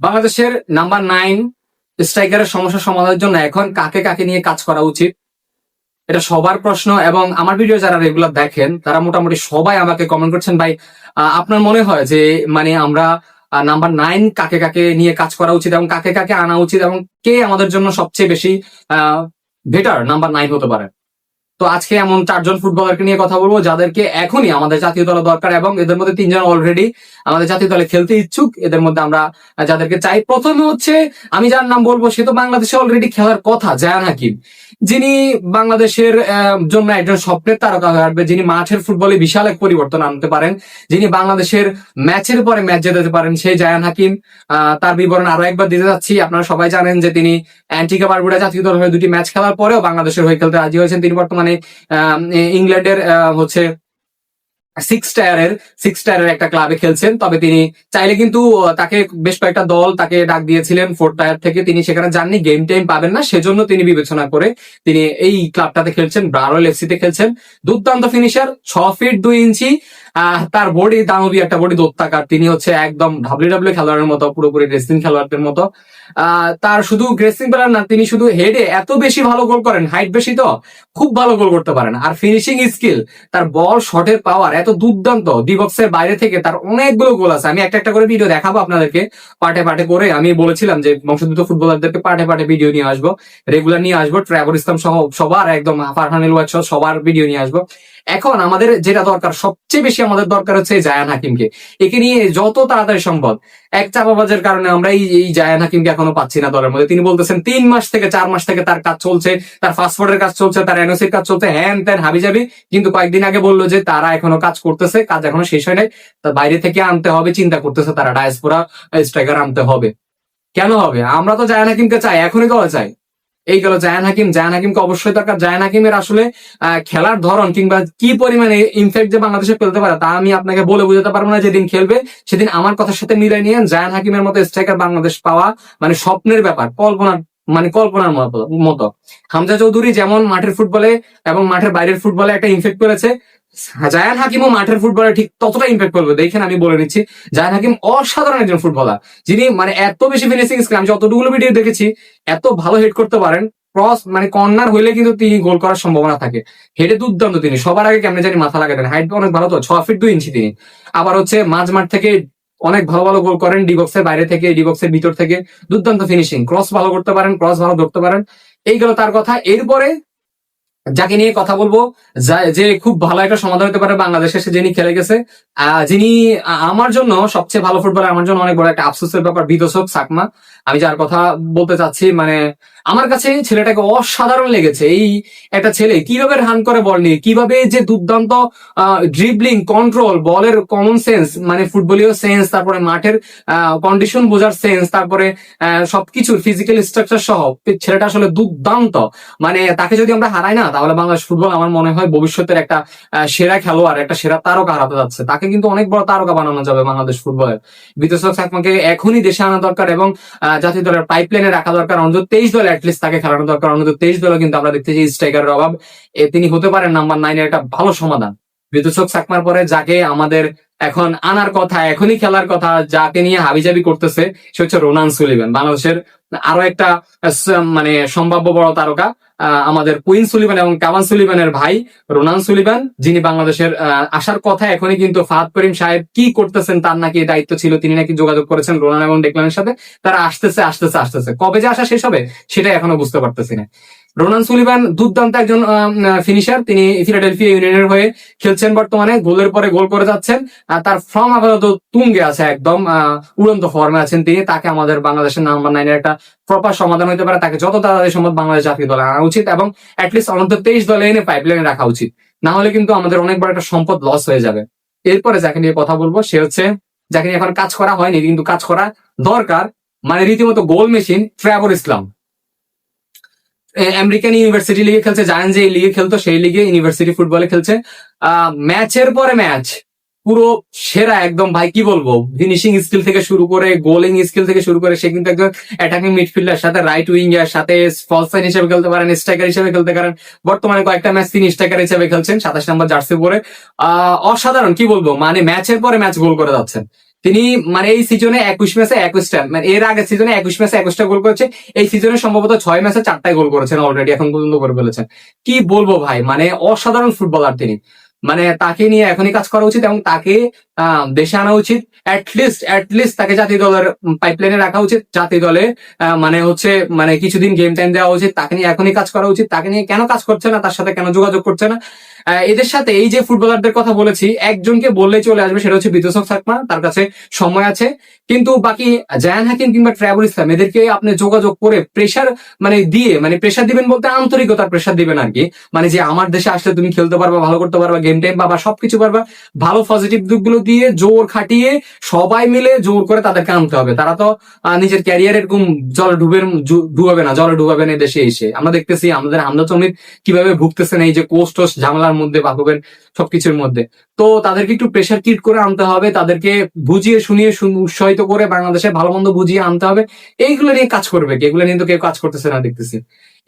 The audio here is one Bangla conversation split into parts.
বাংলাদেশের নাম্বার নাইন স্ট্রাইকারের সমস্যা সমাধানের জন্য এখন কাকে কাকে নিয়ে কাজ করা উচিত? এটা সবার প্রশ্ন এবং আমার ভিডিও যারা রেগুলার দেখেন, তারা মোটামুটি সবাই আমাকে কমেন্ট করছেন। ভাই আপনার মনে হয় যে মানে আমরা নাম্বার নাইন কাকে কাকে নিয়ে কাজ করা উচিত এবং কাকে কাকে আনা উচিত এবং কে আমাদের জন্য সবচেয়ে বেশি বেটার নাম্বার নাইন হতে পারে? তো আজকে এমন চারজন ফুটবলারকে নিয়ে কথা বলব যাদেরকে এখনই আমাদের জাতীয় দলে দরকার এবং এদের মধ্যে তিনজন অলরেডি আমাদের জাতীয় দলে খেলতে ইচ্ছুক। এদের মধ্যে আমরা যাদেরকে চাই, প্রথমে হচ্ছে আমি যার নাম বলব, সে তো বাংলাদেশে অলরেডি খেলার কথা, জায়ান হাকিম। যিনি বাংলাদেশের জন্য একজন স্বপ্নের তারকা হয়ে আসবে, যিনি মাঠের ফুটবলে বিশাল এক পরিবর্তন আনতে পারেন, যিনি বাংলাদেশের ম্যাচের পরে ম্যাচ জেতাতে পারেন, সেই জায়ান হাকিম। তার বিবরণ আরও একবার দিতে যাচ্ছি। আপনারা সবাই জানেন যে তিনি অ্যান্টিকা বারবুডা জাতীয় দল হয়ে দুটি ম্যাচ খেলার পরেও বাংলাদেশের হয়ে খেলতে রাজি হয়েছেন। তিনি বর্তমানে আহ, ইংল্যান্ডের হচ্ছে সিক্স টায়ারের সিক্স টায়ারের একটা ক্লাবে খেলছেন। তবে তিনি চাইলে কিন্তু তাকে বেশ কয়েকটা দল তাকে ডাক দিয়েছিলেন ফোর টায়ার থেকে। তিনি সেখানে যাননি গেম টাইম পাবেন না। সেজন্য তিনি বিবেচনা করে তিনি এই ক্লাবটাতে খেলছেন ব্রারোল এফসিতে খেলছেন। দুর্দান্ত ফিনিশার ছ ফিট দুই ইঞ্চি তার বডি, দানবী একটা বডি দত্তাকার। তিনি হচ্ছে একদম ডাব্লিউ ডাব্লিউ খেলোয়াড়ের মতো, পুরোপুরি রেসলিং খেলোয়াড়দের মতো। তার শুধু গ্রেসিং প্লেয়ার না, তিনি শুধু হেডে এত বেশি ভালো গোল করেন হাইট বেশি তো, খুব ভালো গোল করতে পারেন। আর ফিনিশিং স্কিল তার বল শটের পাওয়ার এত দুর্দান্ত। ডিবক্সের বাইরে থেকে তার অনেকগুলো গোল আছে। আমি একটা একটা করে ভিডিও দেখাবো আপনাদেরকে, পার্টে পার্টে করে। আমি বলেছিলাম যে বংশোদ্ভূত ফুটবলারদেরকে পার্টে পার্টে ভিডিও নিয়ে আসব রেগুলার নিয়ে আসব ট্রাভেল ইসলাম সহ সবার, একদম ফারহানুল সবার ভিডিও নিয়ে আসব। এখন আমাদের যেটা দরকার, সবচেয়ে বেশি আমাদের দরকার হচ্ছে জায়ান হাকিমকে। একে নিয়ে যত তাড়াতাড়ি সম্ভব, এক চাপাবাজের কারণে আমরা এই জায়ান হাকিমকে এখনও পাচ্ছি না দলের মধ্যে। তিনি বলতেছেন, তিন মাস থেকে চার মাস থেকে তার কাজ চলছে, তার পাসপোর্টের কাজ চলছে, তার এনওসির কাজ চলছে, হ্যান ত্যান হাবি যাবি। কিন্তু কয়েকদিন আগে বলল যে তারা এখনও কাজ করতেছে, কাজ এখনও শেষ হয় নাই। তা বাইরে থেকে আনতে হবে, চিন্তা করতেছে তারা ডায়াসপোরা স্ট্রাইকার আনতে হবে। কেন হবে? আমরা তো জায়ান হাকিমকে চাই, এখনই তো চাই। এই গেল জায়ান হাকিম। জায়ান হাকিমকে অবশ্যই দরকার। জায়ান হাকিমের আসলে খেলার ধরন কিংবা কি পরিমাণে ইনফ্যাক্ট যে বাংলাদেশে খেলতে পারে, তা আমি আপনাকে বলে বুঝাতে পারব না যেদিন খেলবে। সেদিন আমার কথার সাথে মিলাই নিয়ে জায়ান হাকিমের মতো স্ট্রাইকার বাংলাদেশ পাওয়া মানে স্বপ্নের ব্যাপার, কল্পনার মানে কল্পনার মতো হামজা চৌধুরী যেমন মাঠের ফুটবলে এবং মাঠের বাইরের ফুটবলে একটা ইনফেক্ট করেছে জায়ান হাকিমও মাঠের ফুটবলে ঠিক ততটা ইম্প্যাক্ট করবে। দেখেন আমি বলে নিচ্ছি, জায়ান হাকিম অসাধারণ একজন ফুটবলার যিনি মানে এত বেশি ফিনিশিং স্কিল আমি যতটুকু ভিডিও দেখেছি, এত ভালো হেড করতে পারেন ক্রস মানে কর্নার হইলে কিন্তু তিনি গোল করার সম্ভাবনা থাকে। হেডে দুর্দান্ত তিনি, সবার আগে কেমনে জানি মাথা লাগাতেন। হাইট অনেক ভালো তো ছ ফিট দুই ইঞ্চি তিনি। আবার হচ্ছে মাঝ মাঠ থেকে অনেক ভালো ভালো গোল করেন ডিবক্সের বাইরে থেকে ডিবক্সের ভিতর থেকে। দুর্দান্ত ফিনিশিং ক্রস ভালো করতে পারেন ক্রস ভালো ধরতে পারেন। এই গেল তার কথা। এরপরে যাকে নিয়ে কথা বলব, যা- খুব ভালো একটা সমাধান হতে পারে বাংলাদেশে সে যিনি খেলে গেছে। যিনি আমার জন্য সবচেয়ে ভালো ফুটবলার আমার জন্য অনেক বড় একটা আফসোসের ব্যাপার বিদোষক সাকমা। আমি যার কথা বলতে চাচ্ছি মানে আমার কাছে ছেলেটাকে অসাধারণ লেগেছে। এই একটা ছেলে কীভাবে রান করে বল নিয়ে, কীভাবে যে দুর্দান্ত ড্রিবলিং কন্ট্রোল বলের কমন সেন্স মানে ফুটবলীয় সেন্স তারপরে মাঠের কন্ডিশন বোঝার সেন্স তারপরে সবকিছুর ফিজিক্যাল স্ট্রাকচার সহ, ছেলেটা আসলে দুর্দান্ত। মানে তাকে যদি আমরা হারাই না তাহলে বাংলাদেশ ফুটবল আমার মনে হয় ভবিষ্যতের একটা সেরা খেলোয়াড়, একটা সেরা তারকা হারাতে যাচ্ছে। তাকে কিন্তু অনেক বড় তারকা বানানো যাবে বাংলাদেশ ফুটবলের। বিতোষক সাকমাকে এখনই দেশে আনা দরকার এবং জাতীয় দলের পাইপলাইনে রাখা দরকার। অন্তত তেইশ দল অ্যাটলিস্ট তাকে খেলানো দরকার। অন্তত তেইশ দলও কিন্তু আমরা দেখতেছি স্ট্রাইকারের অভাব। তিনি হতে পারেন নাম্বার নাইনের একটা ভালো সমাধান। বিদুষক সাকমার পরে যাকে আমাদের এখন আনার কথা, এখনই খেলার কথা, যাকে নিয়ে হাবিজাবি করতেছে, সে হচ্ছে রোনান সুলিভান, বাংলাদেশের আরও একটা মানে সম্ভাব্য বড় তারকা আমাদের কুইন সুলিভেন এবং কাবান সুলিভানের ভাই রোনান সুলিভেন, যিনি বাংলাদেশের আসার কথা এখনই কিন্তু ফাহাদ করিম সাহেব কি করতেছেন তার নাকি দায়িত্ব ছিল, তিনি নাকি যোগাযোগ করেছেন রোনান এবং ডেকলানের সাথে, তারা আসতেছে আসতেছে আসতেছে। কবে যে আসা শেষ হবে, সেটা এখনও বুঝতে পারতেছি না। রোনান সুলিভান দুর্দান্ত একজন ফিনিশার তিনি ফিলাডেলফিয়া ইউনিয়নের হয়ে খেলছেন বর্তমানে। গোলের পরে গোল করে যাচ্ছেন। তার ফর্ম আপাতত তুঙ্গে আছে একদম উড়ন্ত ফর্মে আছেন তিনি। তাকে আমাদের বাংলাদেশের নাম্বার নাইনের একটা প্রপার সমাধান হতে পারে। তাকে যত তাড়াতাড়ি সম্ভব বাংলাদেশ জাতীয় দলে আনা উচিত এবং অ্যাটলিস্ট অন্তত তেইশ দলে এনে পাইপলাইনে রাখা উচিত। না হলে কিন্তু আমাদের অনেক বড় একটা সম্পদ লস হয়ে যাবে। এরপরে যাকে নিয়ে কথা বলব, সে হচ্ছে, যাকে নিয়ে এখন কাজ করা হয়নি, কিন্তু কাজ করা দরকার মানে রীতিমতো goal machine Trevor Islam American university লিগে খেলছে, জানেন যে এই লিগে খেলতো, সেই লিগে ইউনিভার্সিটি ফুটবলে খেলছে। ম্যাচের পরে ম্যাচ, পুরো সেরা একদম, ভাই, কি বলব? ফিনিশিং স্কিল থেকে শুরু করে গোলিং স্কিল থেকে শুরু করে, সে কিন্তু একজন অ্যাটাকিং মিডফিল্ডার সাথে রাইট উইং এর সাথে ফলস সাইন হিসেবে খেলতে পারেন স্ট্রাইকার হিসেবে খেলতে পারেন। বর্তমানে কয়েকটা ম্যাচ তিনি স্ট্রাইকার হিসেবে খেলছেন, সাতাশ নম্বর জার্সি পরে। অসাধারণ, কি বলব? মানে ম্যাচের পরে ম্যাচ গোল করে যাচ্ছেন। তিনি মানে এই সিজনে একুশ ম্যাচে একুশটা মানে এর আগে সিজনে একুশ ম্যাচে একুশটা গোল করেছে। এই সিজনে সম্ভবত ছয় ম্যাচে চারটায় গোল করেছেন অলরেডি এখন পর্যন্ত করে ফেলেছেন। কি বলব ভাই? মানে অসাধারণ ফুটবলার তিনি। মানে তাকে নিয়ে এখনই কাজ করা উচিত এবং তাকে দেশে আনা উচিত। তাকে জাতীয় দলের পাইপলাইনে রাখা উচিত। জাতীয় দলে মানে হচ্ছে মানে কিছুদিন গেম টাইম দেওয়া উচিত। তাকে নিয়ে এখনই কাজ করা উচিত। তাকে নিয়ে কেন কাজ করছে না? তার সাথে কেন যোগাযোগ করছে না? এদের সাথে এই যে ফুটবলারদের কথা বলেছি, একজনকে বললে চলে আসবে সেটা হচ্ছে বিদ্যুৎ সাকমা। তার কাছে সময় আছে। কিন্তু বাকি জায়ান হাকিম কিংবা ট্রাভেল ইসলাম, এদেরকে আপনি যোগাযোগ করে প্রেশার মানে দিয়ে মানে প্রেশার দিবেন বলতে আন্তরিকতার প্রেশার দিবেন আর কি। মানে যে আমার দেশে আসলে তুমি খেলতে পারবা, ভালো করতে পারবা গেম টাইম পাবা সবকিছু পারবা। ভালো পজিটিভ দিকগুলো দিয়ে জোর খাটিয়ে সবাই মিলে জোর করে তাদেরকে আনতে হবে। তারা তো নিজের ক্যারিয়ার এরকম জলে ডুবে ডুবাবে না, জলে ডুবাবে না দেশে এসে। আমরা দেখতেছি আমাদের হামদা চমিত কীভাবে ভুগতেছেন এই যে কোস্ট টোস্ট ঝামেলার মধ্যে বাকুবেন সবকিছুর মধ্যে। তো তাদেরকে একটু প্রেশার কিট করে আনতে হবে, তাদেরকে বুঝিয়ে শুনিয়ে উৎসাহিত করে বাংলাদেশে ভালো মন্দ বুঝিয়ে আনতে হবে। এইগুলো নিয়ে কাজ করবে এগুলো নিয়ে তো কেউ কাজ করতেছে না, দেখতেছি।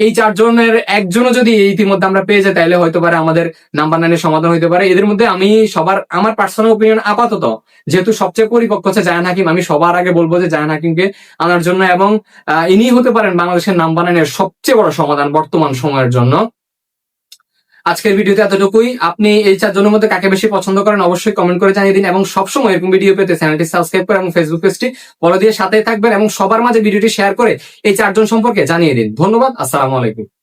এই চারজনের একজনও যদি ইতিমধ্যে আমরা পেয়ে যাই, তাহলে হয়তো পারে আমাদের নাম্বার নাইনের সমাধান হইতে পারে। এদের মধ্যে আমি সবার, আমার পার্সোনাল ওপিনিয়ন আপাতত, যেহেতু সবচেয়ে পরিপক্ক হচ্ছে জায়ান হাকিম, আমি সবার আগে বলব যে জায়ান হাকিমকে আনার জন্য এবং ইনি হতে পারেন বাংলাদেশের নাম্বার নাইনের সবচেয়ে বড় সমাধান বর্তমান সময়ের জন্য। আজকের ভিডিওতে এতটুকুই। আপনি এই চারজনের মধ্যে কাকে বেশি পছন্দ করেন অবশ্যই কমেন্ট করে জানিয়ে দিন এবং সবসময় এরকম ভিডিও পেতে চ্যানেলটি সাবস্ক্রাইব করে এবং ফেসবুক পেজটি ফলো দিয়ে সাথে থাকবেন এবং সবার মাঝে ভিডিওটি শেয়ার করে এই চারজন সম্পর্কে জানিয়ে দিন। ধন্যবাদ, আসসালামু আলাইকুম।